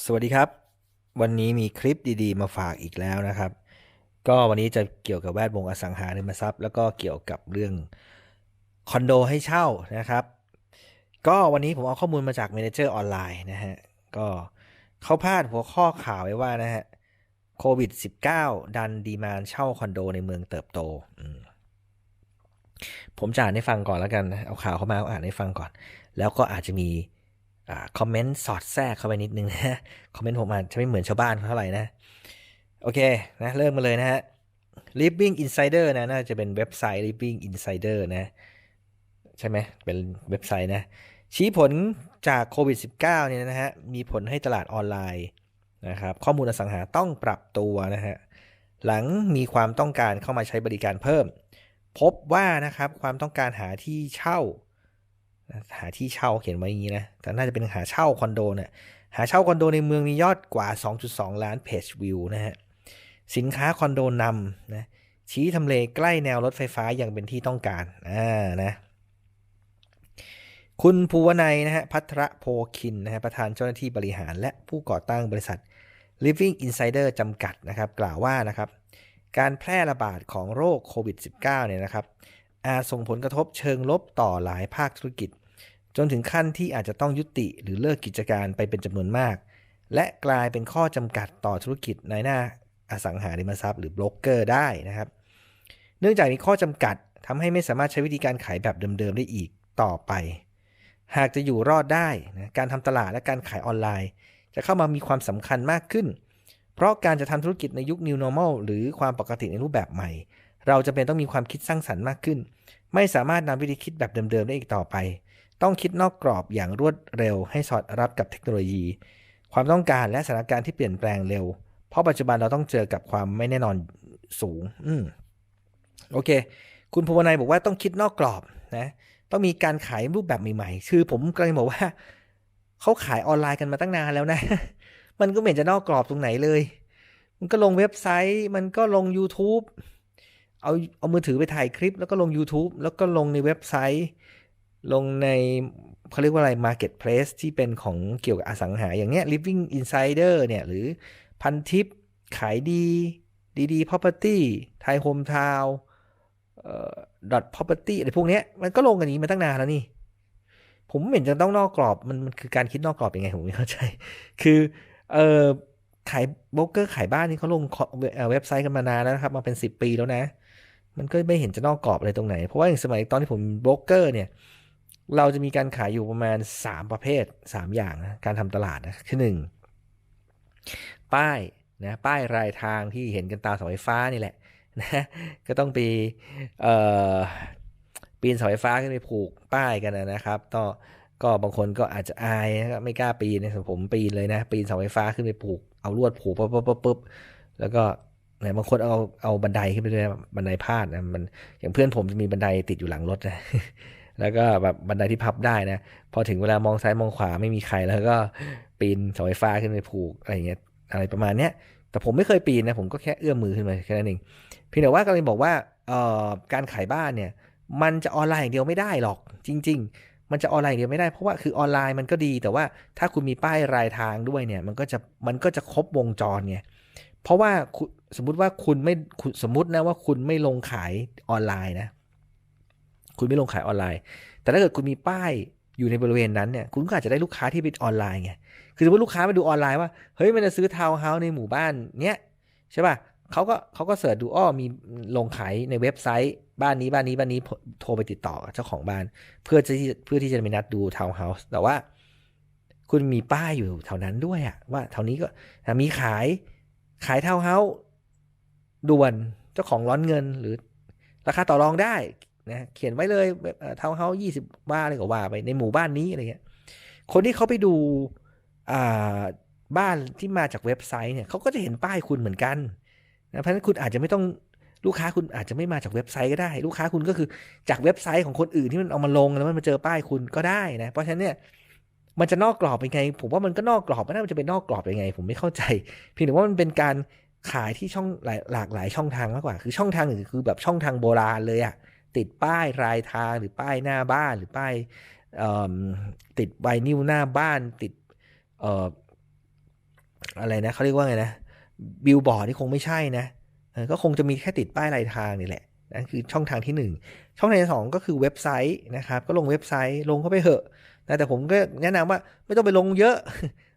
สวัสดีครับ วันนี้มีคลิปดีๆ มาฝากอีกแล้วนะครับ ก็วันนี้จะเกี่ยวกับแวดวงอสังหาริมทรัพย์ แล้วก็เกี่ยวกับเรื่องคอนโดให้เช่านะครับ ก็วันนี้ผมเอาข้อมูลมาจาก Manager ออนไลน์นะฮะก็เขาพาดหัวข้อข่าวไว้ว่านะฮะโควิด -19 ดันดีมานเช่าคอนโดในเมืองเติบโต ผมจะอ่านให้ฟังก่อนแล้วกัน เอาข่าวเข้ามาอ่านให้ฟังก่อน แล้วก็อาจจะมี คอมเมนต์สอดแทรกเข้าไปนิดนึงนะคอมเมนต์ผมอาจจะไม่เหมือนชาวบ้านเท่าไหร่นะ โอเคนะเริ่มมาเลยนะฮะ Living Insider นะน่าจะเป็นเว็บไซต์ Living Insider นะใช่ไหมเป็นเว็บไซต์นะ ชี้ผลจากโควิด -19 เนี่ยนะฮะ มีผลให้ตลาดออนไลน์นะครับข้อมูลอสังหาต้องปรับตัวนะฮะ หลังมีความต้องการเข้ามาใช้บริการเพิ่ม พบว่านะครับความต้องการหาที่เช่า หาที่เช่าเขียนไว้อย่างนี้นะแต่น่าจะเป็นหาเช่าคอนโดเนี่ยหาเช่าคอนโดในเมืองมียอดกว่า 2.2 ล้านเพจวิวนะฮะสินค้าคอนโดนำนะชี้ทำเลใกล้แนวรถไฟฟ้าอย่างเป็นที่ต้องการอ่านะคุณภูวนัยนะฮะพัทรโพคินนะฮะประธานเจ้าหน้าที่บริหารและผู้ก่อตั้งบริษัท Living Insider จำกัดนะครับ กล่าวว่านะครับ การแพร่ระบาดของโรคโควิด -19 เนี่ยนะครับอาจส่งผลกระทบเชิงลบต่อหลายภาคธุรกิจ จนถึงขั้นที่อาจจะต้องยุติหรือเลิกกิจการไปเป็นจำนวนมาก และกลายเป็นข้อจำกัดต่อธุรกิจในหน้าอสังหาริมทรัพย์หรือโบรกเกอร์ได้นะครับ เนื่องจากมีข้อจำกัดทำให้ไม่สามารถใช้วิธีการขายแบบเดิมๆได้อีกต่อไป หากจะอยู่รอดได้นะการทำตลาดและการขายออนไลน์ จะเข้ามามีความสำคัญมากขึ้น เพราะการจะทำธุรกิจในยุค New Normal หรือความปกติในรูปแบบใหม่ เราจะเป็นต้องมีความคิดสร้างสรรค์มากขึ้น ไม่สามารถนำวิธีคิดแบบเดิมๆได้อีกต่อไป ต้องคิดนอกกรอบอย่างรวดเร็วให้สอดรับกับเทคโนโลยี ความต้องการและสถานการณ์ที่เปลี่ยนแปลงเร็ว เพราะปัจจุบันเราต้องเจอกับความไม่แน่นอนสูง อืมโอเค คุณภูวนัยบอกว่าต้องคิดนอกกรอบนะ ต้องมีการขายรูปแบบใหม่ๆ คือผมกำลังบอกว่าเขาขายออนไลน์กันมาตั้งนานแล้วนะ มันก็ไม่เห็นจะนอกกรอบตรงไหนเลย มันก็ลงเว็บไซต์ มันก็ลง YouTube เอาเอามือถือไปถ่ายคลิป แล้วก็ลง YouTube แล้วก็ลงในเว็บไซต์ ลงในเขาเรียกว่าอะไร Marketplace ที่เป็นของเกี่ยวกับอสังหา อย่างเนี้ย Living Insider เนี่ยหรือพันทิปขายดีดีดี property ไทยโฮมทาวเอ่อ dot property อะไรพวกเนี้ยมันก็ลงกันนี้มาตั้งนานแล้วนี่ ผมเห็นจะต้องนอกกรอบมันมันคือการคิดนอกกรอบยังไงผมไม่เข้าใจ คือเออขายโบรกเกอร์ขายบ้านนี่เขาลงเว็บไซต์กันมานานแล้วนะครับ มาเป็น 10 ปีแล้วนะ มันก็ไม่เห็นจะนอกกรอบอะไรตรงไหน เพราะว่าอย่างสมัยตอนที่ผมโบรกเกอร์เนี่ย เราจะมีการขายอยู่ประมาณ 3 ประเภท 3 อย่างนะการทำตลาดนะคือ 1 ป้ายนะป้ายรายทางที่เห็นกันตามเสาไฟฟ้านี่แหละนะก็ต้องไปเอ่อปีนเสาไฟฟ้าขึ้นไปผูกป้ายกันนะครับต่อก็บางคนก็อาจจะอายนะครับไม่กล้าปีนนะผมปีนเลยนะ ปีนเสาไฟฟ้าขึ้นไปผูกเอาลวดผูกปุ๊บปุ๊บปุ๊บแล้วก็ไหนบางคนเอาเอาบันไดขึ้นไปด้วยบันไดพาดนะมันอย่างเพื่อนผมจะมีบันไดติดอยู่หลังรถนะ แล้วก็แบบบันไดที่พับได้นะ พอถึงเวลามองซ้ายมองขวาไม่มีใครแล้วก็ปีนเสาไฟฟ้าขึ้นไปผูกอะไรเงี้ยอะไรประมาณเนี้ย แต่ผมไม่เคยปีนนะ ผมก็แค่เอื้อมมือขึ้นมาแค่นั้นเองเพียงแต่ว่ากำลังบอกว่าเอ่อการขายบ้านเนี่ย มันจะออนไลน์อย่างเดียวไม่ได้หรอก จริง ๆ มันจะออนไลน์อย่างเดียวไม่ได้เพราะว่าคือออนไลน์มันก็ดี แต่ว่าถ้าคุณมีป้ายรายทางด้วยเนี่ย มันก็จะมันก็จะครบวงจรไงเพราะว่าสมมุติว่าคุณไม่สมมุตินะว่าคุณไม่ลงขายออนไลน์นะ คุณไม่ลงขายออนไลน์ แต่ถ้าเกิดคุณมีป้ายอยู่ในบริเวณนั้นเนี่ย คุณก็อาจจะได้ลูกค้าที่เป็นออนไลน์ไง คือสมมติลูกค้ามาดูออนไลน์ว่า เฮ้ย มันจะซื้อทาวน์เฮาส์ในหมู่บ้านเนี้ยใช่ป่ะเขาก็เขาก็เสิร์ชดูอ้อมีลงขายในเว็บไซต์ บ้านนี้บ้านนี้บ้านนี้โทรไปติดต่อเจ้าของบ้าน เพื่อที่เพื่อที่จะไปนัดดูทาวน์เฮาส์ แต่ว่า คุณมีป้ายอยู่แถวนั้นด้วยอะว่าแถวนี้ก็มีขายขายทาวน์เฮาส์ด่วนเจ้าของร้อนเงินหรือราคาต่อรองได้ นะเขียนไว้เลยเทาวน์เฮาส์ยี่สิบบ้านอะไรก็ว่าไปในหมู่บ้านนี้อะไรเงี้ยคนที่เขาไปดูบ้านที่มาจากเว็บไซต์เนี่ยเขาก็จะเห็นป้ายคุณเหมือนกันนะเพราะฉะนั้นคุณอาจจะไม่ต้องลูกค้าคุณอาจจะไม่มาจากเว็บไซต์ก็ได้ ลูกค้าคุณก็คือจากเว็บไซต์ของคนอื่นที่มันเอามาลงแล้วมันมาเจอป้ายคุณก็ได้นะเพราะฉะนั้นเนี่ยมันจะนอกกรอบเป็นไง ผมว่ามันก็นอกกรอบไม่น่าจะเป็นนอกกรอบยังไง ผมไม่เข้าใจเพียงแต่ว่ามันเป็นการขายที่ช่องหลายหลากหลายช่องทางมากกว่า คือช่องทางอื่นคือแบบช่องทางโบราณเลยอะ ติดป้ายรายทางหรือป้ายหน้าบ้านหรือป้ายติดไวนิวหน้าบ้านติดอะไรนะเขาเรียกว่าไงนะบิลบอร์ดที่คงไม่ใช่นะก็คงจะมีแค่ติดป้ายลายทางนี่แหละนั่นคือช่องทางที่ 1 ช่องทางที่สก็คือเว็บไซต์นะครับ ก็ลงเว็บไซต์ลงเข้าไปเหอะนะแต่ผมก็แนะนำว่าไม่ต้องไปลงเยอะ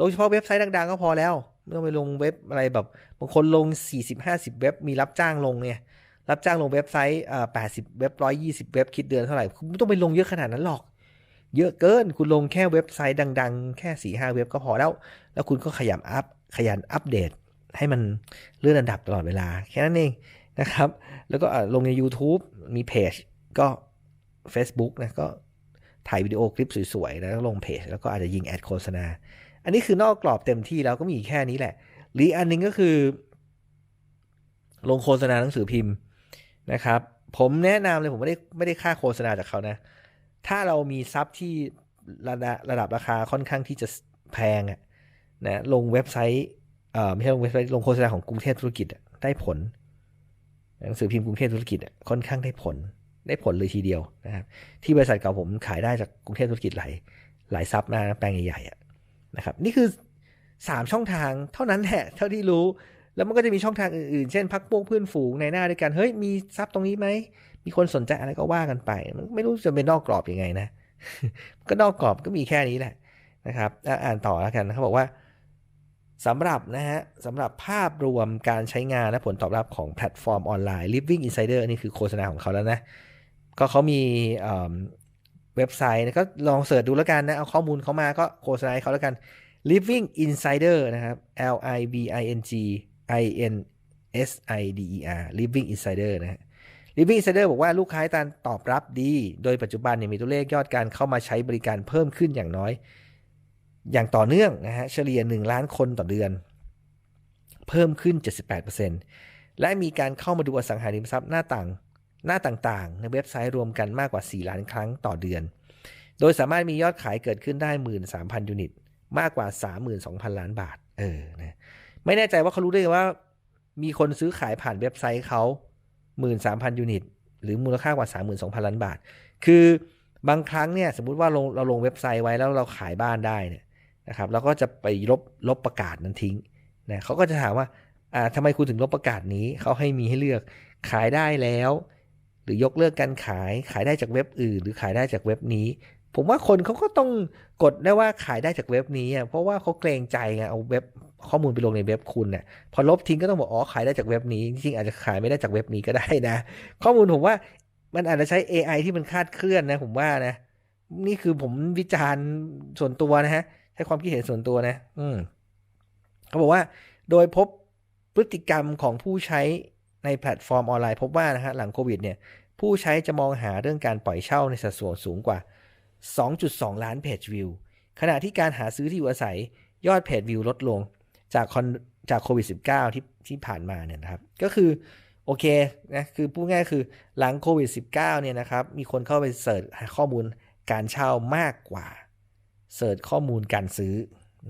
ลงเฉพาะเว็บไซต์ดังๆก็พอแล้ว ไม่ต้องไปลงเว็บอะไรแบบบางคนลง 40-50 เว็บมีรับจ้างลงเนี่ย รับจ้างลงเว็บไซต์อ่า80เว็บ120เว็บคิดเดือนเท่าไหร่ คุณไม่ต้องไปลงเยอะขนาดนั้นหรอก เยอะเกิน คุณลงแค่เว็บไซต์ดัง ๆ แค่4ีหเว็บก็พอแล้ว แล้วคุณก็ขยันอัพ ขยันอัปเดต ให้มันเลื่อนอันดับตลอดเวลา แค่นั้นเองนะครับ แล้วก็ลงใน YouTube มีเพจ ก็ Facebook นะ ก็ถ่ายวิดีโอคลิปสวยๆ แล้วลงเพจ แล้วก็อาจจะยิงแอดโฆษณา อันนี้คือนอกกรอบเต็มที่แล้วก็มีแค่นี้แหละหรืออันนึงก็คือ ลงโฆษณาหนังสือพิมพ์ นะครับ ผมแนะนำเลยผมไม่ได้ไม่ได้ค่าโฆษณาจากเขานะ ถ้าเรามีซับที่ระดับระดับราคาค่อนข้างที่จะแพงอะนะลงเว็บไซต์เอ่อไม่ใช่ลงเว็บไซต์ลงโฆษณาของกรุงเทพธุรกิจได้ผลหนังสือพิมพ์กรุงเทพธุรกิจค่อนข้างได้ผลได้ผลเลยทีเดียวนะครับที่บริษัทเก่าผมขายได้จากกรุงเทพธุรกิจหลายหลายซับนะแปลงใหญ่ๆนะครับนี่คือสามช่องทางเท่านั้นแหละเท่าที่รู้ แล้วมันก็จะมีช่องทางอื่นๆ เช่นพักพวกเพื่อนฝูงในหน้าด้วยกัน เฮ้ย มีซับตรงนี้ไหม มีคนสนใจอะไรก็ว่ากันไป มันไม่รู้จะเป็นนอกกรอบอยังไงนะ ก็นอกกรอบก็มีแค่นี้แหละนะครับ อ่านต่อแล้วกันเขาบอกว่าสำหรับนะฮะสำหรับภาพรวมการใช้งานและผลตอบรับของแพลตฟอร์มออนไลน์ Living Insider นี่คือโฆษณาของเขาแล้วนะ ก็เขามีเว็บไซต์ก็ลองเสิร์ชดูแล้วกันนะ เอาข้อมูลเขามาก็โฆษณาเขาแล้วกัน Living Insider นะครับ L I V I N G I N S I D E R Living Insider นะ Living Insider บอกว่าลูกค้าการตอบรับดี โดยปัจจุบันเนี่ยมีตัวเลขยอดการเข้ามาใช้บริการเพิ่มขึ้นอย่างน้อย อย่างต่อเนื่องนะฮะเฉลี่ย 1 ล้านคนต่อเดือน เพิ่มขึ้น 78%และมีการเข้ามาดูอสังหาริมทรัพย์หน้าต่างหน้าต่างๆ ในเว็บไซต์รวมกันมากกว่า 4 ล้านครั้งต่อเดือน โดยสามารถมียอดขายเกิดขึ้นได้ 13,000 ยูนิต มากกว่า 32,000 ล้านบาท เออ นะ ไม่แน่ใจว่าเขารู้ได้ว่า มีคนซื้อขายผ่านเว็บไซต์เขา13,000ยูนิต หรือมูลค่ากว่า32,000ล้านบาท คือบางครั้งเนี่ยสมมุติว่าลงเราลงเว็บไซต์ไว้แล้วเราขายบ้านได้เนี่ยนะครับเราก็จะไปลบลบประกาศนั้นทิ้งนะเขาก็จะถามว่าอ่าทำไมคุณถึงลบประกาศนี้เขาให้มีให้เลือกขายได้แล้ว หรือยกเลิกการขายขายได้จากเว็บอื่น หรือขายได้จากเว็บนี้ ผมว่าคนเขาก็ต้องกดได้ว่าขายได้จากเว็บนี้เพราะว่าเขาเกรงใจไงเอาเว็บ ข้อมูลไปลงในเว็บคุณเนี่ยพอลบทิ้งก็ต้องบอกอ๋อขายได้จากเว็บนี้จริงๆอาจจะขายไม่ได้จากเว็บนี้ก็ได้นะ ข้อมูลผมว่ามันอาจจะใช้ AI ที่มันคาดเคลื่อนนะ ผมว่านะ นี่คือผมวิจารณ์ส่วนตัวนะฮะใช้ความคิดเห็นส่วนตัวนะ อืมเขาบอกว่า โดยพบพฤติกรรมของผู้ใช้ในแพลตฟอร์มออนไลน์พบว่านะฮะหลังโควิด เนี่ย ผู้ใช้จะมองหาเรื่องการปล่อยเช่าในสัดส่วนสูงกว่า 2.2 ล้านเพจวิวขณะที่การหาซื้อที่อยู่อาศัยยอดเพจวิวลดลง จากคอนจากโควิด -19 ที่ที่ผ่านมาเนี่ยนะครับ ก็คือโอเคนะคือพูดง่ายคือหลังโควิด -19 เนี่ยนะครับ มีคนเข้าไปเสิร์ชหาข้อมูลการเช่ามากกว่าเสิร์ชข้อมูลการซื้อ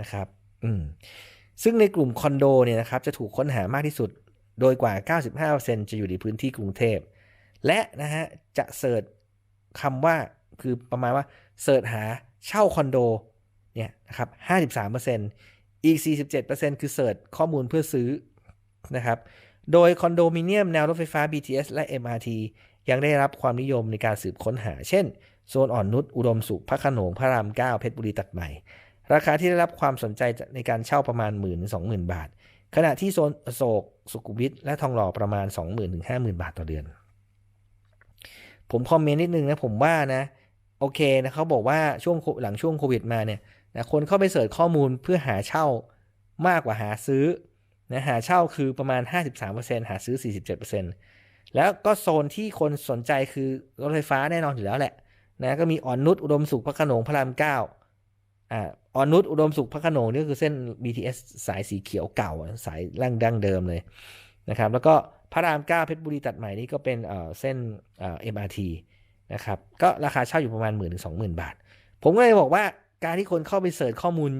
นะครับอืมซึ่งในกลุ่มคอนโดเนี่ยนะครับจะถูกค้นหามากที่สุด โดยกว่า 95%จะอยู่ในพื้นที่กรุงเทพ และนะฮะจะเสิร์ชคำว่าคือประมาณว่าเสิร์ชหาเช่าคอนโดเนี่ยนะครับ 53% อีก 47%คือเสิร์ชข้อมูลเพื่อซื้อนะครับ โดยคอนโดมิเนียมแนวรถไฟฟ้า BTS และ MRT ยังได้รับความนิยมในการสืบค้นหา เช่น โซนอ่อนนุชอุดมสุขพระขนงพระราม 9 เพชรบุรีตัดใหม่ ราคาที่ได้รับความสนใจในการเช่าประมาณ 1 0 0 0 0 2 0 0 0บาท ขณะที่โซนโศกสุขุมวิทและทองหล่อประมาณ 20,000ถึง50,000บาทต่อเดือน ผมคอมเมนต์นิดนึงนะผมว่านะ โอเคนะเขาบอกว่าช่วงหลังช่วงโควิดมาเนี่ย นะคนเข้าไปเสิร์ชข้อมูลเพื่อหาเช่ามากกว่าหาซื้อนะหาเช่าคือประมาณ 53%หาซื้อ 47%แล้วก็โซนที่คนสนใจคือรถไฟฟ้าแน่นอนอยู่แล้วแหละนะก็มีอ่อนนุชอุดมสุขพระขนงพระรามเก้าอ่าอ่อนนุชอุดมสุขพระขนงนี่คือเส้น BTS สายสีเขียวเก่าสายร่างดั้งเดิมเลยนะครับแล้วก็พระรามเก้าเพชรบุรีตัดใหม่นี่ก็เป็นเอ่อเส้นเอ่อ MRT นะครับก็ราคาเช่าอยู่ประมาณหมื่นถึงสองหมื่นบาท ผมก็เลยบอกว่า การที่คนเข้าไปเสิร์ชข้อมูล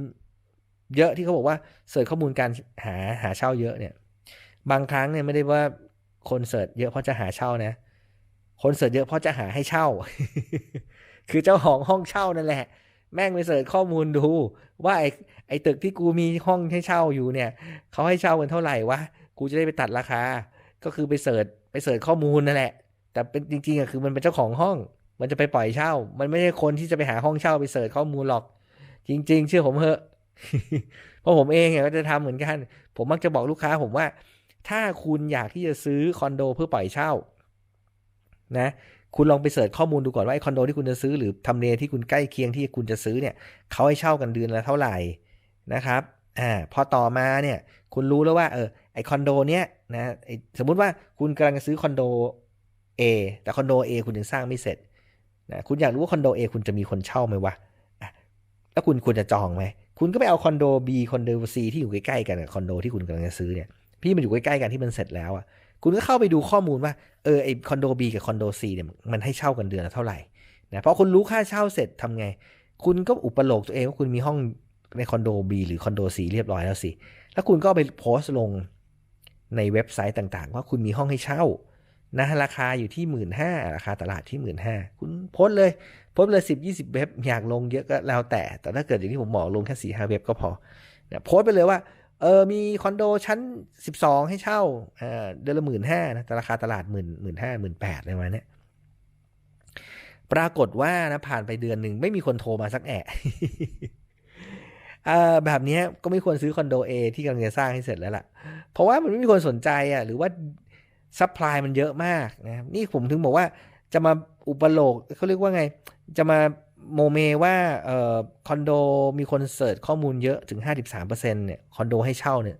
เยอะที่เขาบอกว่าเสิร์ชข้อมูลการหาหาเช่าเยอะเนี่ย บางครั้งเนี่ยไม่ได้ว่าคนเสิร์ชเยอะเพราะจะหาเช่านะ คนเสิร์ชเยอะเพราะจะหาให้เช่า คือเจ้าของห้องเช่านั่นแหละ แม่งไปเสิร์ชข้อมูลดู ว่าไอ้ไอ้ตึกที่กูมีห้องให้เช่าอยู่เนี่ยเขาให้เช่ากันเท่าไหร่วะกูจะได้ไปตัดราคา ก็คือไปเสิร์ชไปเสิร์ชข้อมูลนั่นแหละ แต่เป็นจริงๆอะคือมันเป็นเจ้าของห้อง มันจะไปปล่อยเช่า มันไม่ใช่คนที่จะไปหาห้องเช่าไปเสิร์ชข้อมูลหรอก จริง ๆ เชื่อผมเถอะเพราะผมเองเนี่ยก็จะทำเหมือนกัน ผมมักจะบอกลูกค้าผมว่า ถ้าคุณอยากที่จะซื้อคอนโดเพื่อปล่อยเช่า นะ คุณลองไปเสิร์ชข้อมูลดูก่อนว่าไอ้คอนโดที่คุณจะซื้อหรือทำเลที่คุณใกล้เคียงที่คุณจะซื้อเนี่ยเขาให้เช่ากันเดือนละเท่าไหร่นะครับอ่าพอต่อมาเนี่ย คุณรู้แล้วว่า เออไอคอนโดเนี้ยนะสมมุติว่าคุณกำลังจะซื้อคอนโด A แต่คอนโด A คุณยังสร้างไม่เสร็จ นะคุณอยากรู้ว่าคอนโด A คุณจะมีคนเช่าไหมวะแล้วคุณควรจะจองไหม คุณก็ไปเอาคอนโด B คอนโด C ที่อยู่ใกล้ๆกันกับคอนโดที่คุณกำลังจะซื้อเนี่ย พี่มันอยู่ใกล้ๆกันที่มันเสร็จแล้วอะ คุณก็เข้าไปดูข้อมูลว่า เออไอคอนโด B กับคอนโด C เนี่ยมันให้เช่ากันเดือนละเท่าไหร่นะพอคุณรู้ค่าเช่าเสร็จทำไง คุณก็อุปโลกตัวเองว่าคุณมีห้องในคอนโด B หรือคอนโด C เรียบร้อยแล้วสิ แล้วคุณก็ไปโพสต์ลงในเว็บไซต์ต่างๆ ว่าคุณมีห้องให้เช่า นะราคาอยู่ที่หมื่นห้าราคาตลาดที่หมื่นห้าคุณโพสเลยโพสเลยสิบยี่สิบเว็บอยากลงเยอะก็แล้วแต่ แต่ถ้าเกิดอย่างที่ผมบอกลงแค่สี่ห้าเว็บก็พอนะโพสไปเลยว่าเออมีคอนโดชั้นสิบสองให้เช่าเออเดือนละหมื่นห้านะแต่ราคาตลาดหมื่นหมื่นห้าหมื่นแปดอะไรประมาณนี้ปรากฏว่านะผ่านไปเดือนหนึ่งไม่มีคนโทรมาสักแอะแบบนี้ก็ไม่ควรซื้อคอนโด A ที่กำลังจะสร้างให้เสร็จแล้วล่ะ เพราะว่ามันไม่มีคนสนใจอะ หรือว่า ซัพพลายมันเยอะมากนะนี่ผมถึงบอกว่าจะมาอุปโลกเขาเรียกว่าไง จะมาโมเมว่าออคอนโดมีคนเสิร์ชข้อมูลเยอะถึง 53%เนี่ยคอนโดให้เช่าเนี่ย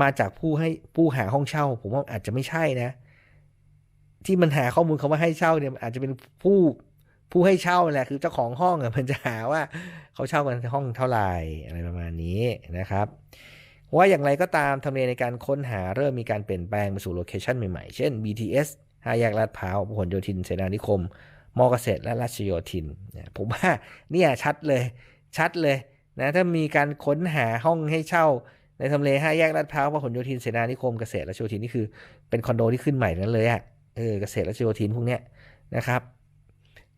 มาจากผู้ให้ผู้หาห้องเช่า ผมว่าอาจจะไม่ใช่นะ ที่มันหาข้อมูลเขาว่าให้เช่าเนี่ยอาจจะเป็นผู้ผู้ให้เช่าแหละคือเจ้าของห้องอะมันจะหาว่าเขาเช่ากันห้องเท่าไหร่อะไรประมาณนี้นะครับ ว่าอย่างไรก็ตามทำเลในการค้นหาเริ่มมีการเปลี่ยนแปลงไปสู่โลเคชันใหม่ๆ เช่น BTS ห้าแยกลาดพร้าวพหลโยธิน เสนานิคม มอเกษตร และราชโยธิน ผมว่าเนี่ยชัดเลย ชัดเลยนะถ้ามีการค้นหาห้องให้เช่า ในทำเลห้าแยกลาดพร้าวพหลโยธิน เสนานิคม เกษตรราชโยธินนี่คือเป็นคอนโดที่ขึ้นใหม่นั้นเลยอะเออเกษตรราชโยธินพวกเนี้ยนะครับ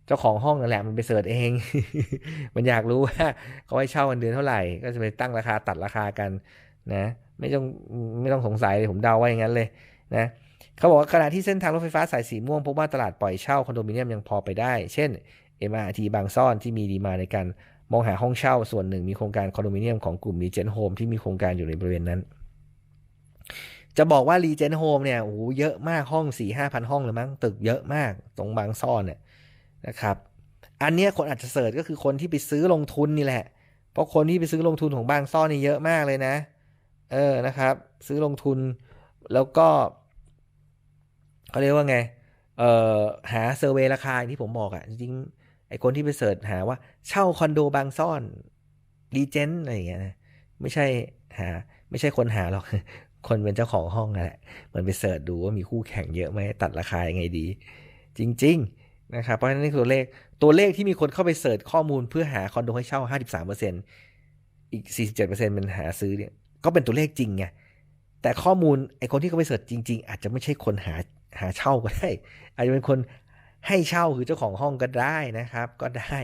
เจ้าของห้องนั่นแหละมันไปเสิร์ชเอง มันอยากรู้ว่าเขาให้เช่ากันเดือนเท่าไหร่ ก็จะไปตั้งราคาตัดราคากัน นะไม่ต้องไม่ต้องสงสัยเลยผมเดาว่าอย่างนั้นเลยนะเขาบอกว่าขณะที่เส้นทางรถไฟฟ้าสายสีม่วงพบว่าตลาดปล่อยเช่าคอนโดมิเนียมยังพอไปได้ เช่น MRT บางซ่อนที่มีดีมาในการมองหาห้องเช่าส่วนหนึ่งมีโครงการคอนโดมิเนียมของกลุ่มรีเจนโฮมที่มีโครงการอยู่ในบริเวณนั้น จะบอกว่ารีเจนโฮมเนี่ยโอ้โหเยอะมากห้องสี่ห้าพันห้องเลยมั้งตึกเยอะมากตรงบางซ่อนเนี่ยนะครับอันนี้คนอาจจะเสิร์ชก็คือคนที่ไปซื้อลงทุนนี่แหละ เพราะคนที่ไปซื้อลงทุนของบางซ่อนนี่เยอะมากเลยนะเเออนะครับ ซื้อลงทุนแล้วก็เขาเรียกว่าไงเอ่อหาเซอร์เวยราคาที่ผมบอกอะ่ะ จริงๆไอ้คนที่ไปเสิร์ชหาว่าเช่าคอนโดบางซ่อนรีเจนอะไรอย่างเงี้ยนะไม่ใช่หา ไม่ใช่คนหาหรอก คนเป็นเจ้าของห้องนั่นแหละมันไปเสิร์ชดูว่ามีคู่แข่งเยอะไหมตัดราคายังไงดี จริง ๆ นะครับเพราะฉะนั้นนี่ตัวเลขตัวเลขที่มีคนเข้าไปเสิร์ชข้อมูลเพื่อหาคอนโดให้เช่า 53%อีก 47%เป็นหาซื้อเนี่ย ก็เป็นตัวเลขจริงไงแต่ข้อมูลไอคนที่เขาไปเสิร์ชจริง ๆ อาจจะไม่ใช่คนหาหาเช่าก็ได้ อาจจะเป็นคนให้เช่าคือเจ้าของห้องก็ได้นะครับ ก็ได้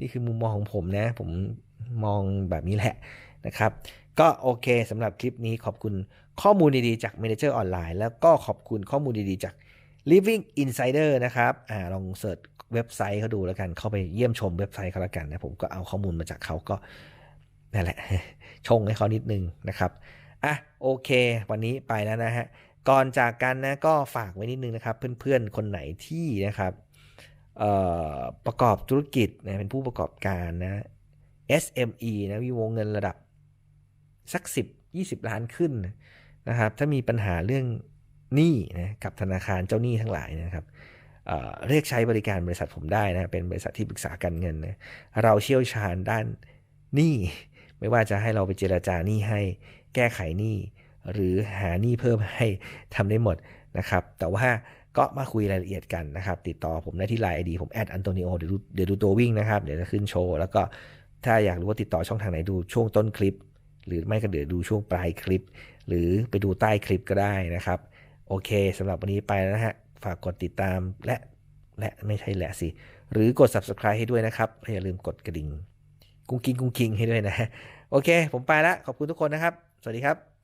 นี่คือมุมมองของผมนะ ผมมองแบบนี้แหละนะครับ ก็โอเคสำหรับคลิปนี้ขอบคุณข้อมูลดีๆจาก Manager ออนไลน์แล้วก็ขอบคุณข้อมูลดีๆจาก Living Insider นะครับอ่าลองเสิร์ชเว็บไซต์เขาดูแล้วกันเข้าไปเยี่ยมชมเว็บไซต์เขาแล้วกันนะผมก็เอาข้อมูลมาจากเขาก็ นั่นแหละ ชงให้เขานิดนึงนะครับอะโอเค วันนี้ไปแล้วนะฮะก่อนจากกันนะก็ฝากไว้นิดนึงนะครับ เพื่อนๆ คนไหนที่นะครับประกอบธุรกิจนะเป็นผู้ประกอบการนะ SME นะมีวงเงินระดับสัก 10 20 ล้านขึ้นนะครับ ถ้ามีปัญหาเรื่องหนี้นะกับธนาคารเจ้าหนี้ทั้งหลายนะครับเเรียกใช้บริการบริษัทผมได้นะเป็นบริษัทที่ปรึกษาการเงินนะเราเชี่ยวชาญด้านหนี้ ไม่ว่าจะให้เราไปเจราจาหนี้ให้ แก้ไขหนี้ หรือหาหนี้เพิ่มให้ทำได้หมดนะครับ แต่ว่าก็มาคุยรายละเอียดกันนะครับ ติดต่อผมได้ที่ไลน์ไอดีผมแอดอันโตนิโอเดี๋ยวดูเดี๋ยวดูตัววิ่งนะครับ เดี๋ยวจะขึ้นโชว์ แล้วก็ถ้าอยากรู้ว่าติดต่อช่องทางไหนดูช่วงต้นคลิป หรือไม่ก็เดี๋ยวดูช่วงปลายคลิป หรือไปดูใต้คลิปก็ได้นะครับ โอเคสำหรับวันนี้ไปแล้วนะฮะฝากกดติดตามและและไม่ใช่แหละสิ หรือกด subscribe ให้ด้วยนะครับ อย่าลืมกดกระดิ่ง กุ้งกิ้งกุ้งกิ้งให้ด้วยนะ โอเค ผมไปละ ขอบคุณทุกคนนะครับ สวัสดีครับ